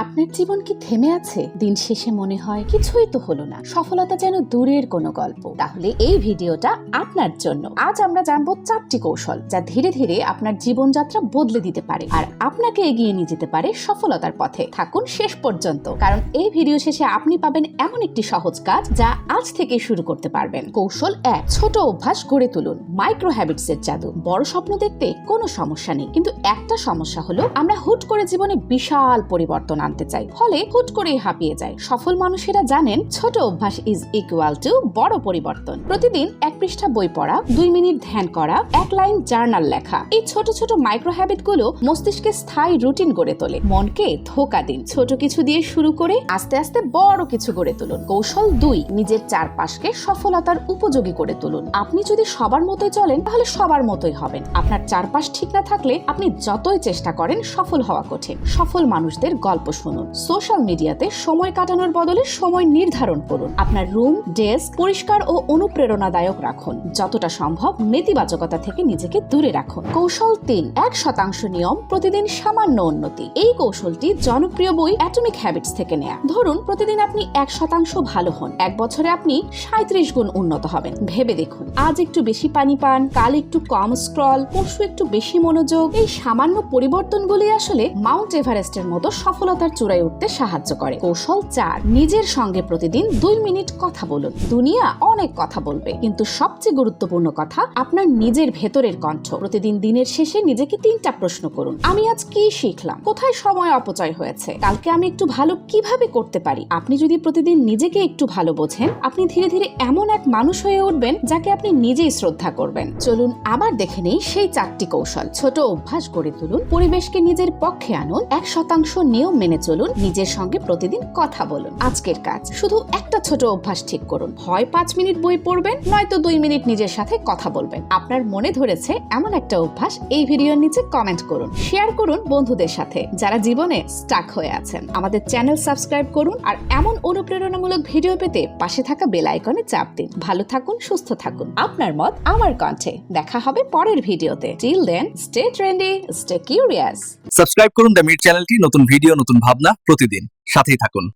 আপনার জীবন কি থেমে আছে? দিন শেষে মনে হয় কিছুই তো হলো না। সফলতা যেন দূরের কোনো গল্প। তাহলে এই ভিডিওটা আপনার জন্য। আজ আমরা জানব চারটি কৌশল যা ধীরে ধীরে আপনার জীবনযাত্রা বদলে দিতে পারে আর আপনাকে এগিয়ে নিয়ে যেতে পারে সফলতার পথে। থাকুন শেষ পর্যন্ত, কারণ এই ভিডিও শেষে আপনি পাবেন এমন একটি সহজ কাজ যা আজ থেকে শুরু করতে পারবেন। কৌশল এক, ছোট অভ্যাস গড়ে তুলুন। মাইক্রো হ্যাবিটস এর জাদু। বড় স্বপ্ন দেখতে কোনো সমস্যা নেই। কিন্তু একটা সমস্যা হলো, আমরা হুট করে জীবনে বিশাল পরিবর্তন আনতে চাই ফলে হুট করেই হাঁপিয়ে যায়। সফল মানুষেরা জানেন, ছোট অভ্যাস ইজ ইকুয়াল টু বড় পরিবর্তন। প্রতিদিন এক পৃষ্ঠা বই পড়া, দুই মিনিট ধ্যান করা, এক লাইন জার্নাল লেখা। এই ছোট ছোট মাইক্রো হ্যাবিটগুলো মস্তিষ্কে স্থায়ী রুটিন গড়ে তোলে। মনকে ধোকা দিন। ছোট কিছু দিয়ে শুরু করে আস্তে আস্তে বড় কিছু গড়ে তুলুন। কৌশল দুই, নিজের চারপাশকে সফলতার উপযোগী করে তুলুন। আপনি যদি সবার মতোই চলেন, তাহলে সবার মতোই হবেন। আপনার চারপাশ ঠিক না থাকলে আপনি যতই চেষ্টা করেন, সফল হওয়া কঠিন। সফল মানুষদের গল্প শুনুন। সোশ্যাল মিডিয়াতে সময় কাটানোর বদলে সময় নির্ধারণ করুন। আপনার রুম, ডেস্ক, পরিষ্কার ও অনুপ্রেরণাদায়ক রাখুন। যতটা সম্ভব নেতিবাচকতা থেকে নিজেকে দূরে রাখুন। কৌশল তিন, এক শতাংশ নিয়ম প্রতিদিন সামান্য উন্নতি। এই কৌশলটি জনপ্রিয় বই অ্যাটমিক হ্যাবিটস থেকে নেয়া। ধরুন, প্রতিদিন আপনি এক শতাংশ ভালো হন। এক বছরে আপনি সাঁত্রিশ গুণ উন্নত হবেন। ভেবে দেখুন, আজ একটু বেশি পানি পান, কাল একটু কম স্ক্রল, পরশু একটু বেশি মনোযোগ। এই সামান্য পরিবর্তনগুলি আসলে মাউন্ট এভারেস্টের মতো সফলতার চূড়ায় উঠতে সাহায্য করে। কৌশল চার, নিজের সঙ্গে প্রতিদিন দুই মিনিট কথা বলুন। দুনিয়া অনেক কথা বলবে, কিন্তু সবচেয়ে গুরুত্বপূর্ণ কথা, আপনার নিজের ভেতরের কণ্ঠ। প্রতিদিন দিনের শেষে নিজেকে তিনটা প্রশ্ন করুন। আমি আজ কি শিখলাম? কোথায় সময় অপচয় হয়েছে? কালকে আমি একটু ভালো কীভাবে করতে পারি? আপনি যদি প্রতিদিন নিজেকে একটু ভালো বোঝেন, আপনি ধীরে ধীরে এমন এক মানুষ হয়ে উঠবেন যাকে আপনি নিজেই শ্রদ্ধা করবেন। চলুন আবার দেখে নেই সেই চারটি কৌশল। ছোট অভ্যাস গড়ে তুলুন, পরিবেশকে নিজের পক্ষে আনুন, এক শতাংশ নিয়ম মেনে চলুন, নিজের সঙ্গে প্রতিদিন কথা বলুন। আজকের কাজ, শুধু একটা ছোট অভ্যাস ঠিক করুন। হয় পাঁচ মিনিট বই পড়বেন, নয়তো দুই মিনিট নিজের সাথে কথা বলবেন। আপনার মনে ধরেছে, এমন একটা অভ্যাস, এই ভিডিওর নিচে কমেন্ট করুন। শেয়ার করুন বন্ধুদের সাথে, যারা জীবনে স্টাক হয়ে আছেন। আমাদের চ্যানেল সাবস্ক্রাইব করুন আর এমন অনুপ্রেরণামূলক ভিডিও পেতে পাশে থাকা বেল আইকনে চাপ দিন। ভালো থাকুন, সুস্থ থাকুন। আপনার মত আমার কণ্ঠে। দেখা হবে পরের ভিডিওতে। Till then stay trendy stay curious subscribe করুন দ্য মিট চ্যানেলটি নতুন ভিডিও নতুন ভাবনা প্রতিদিন। সাথেই থাকুন।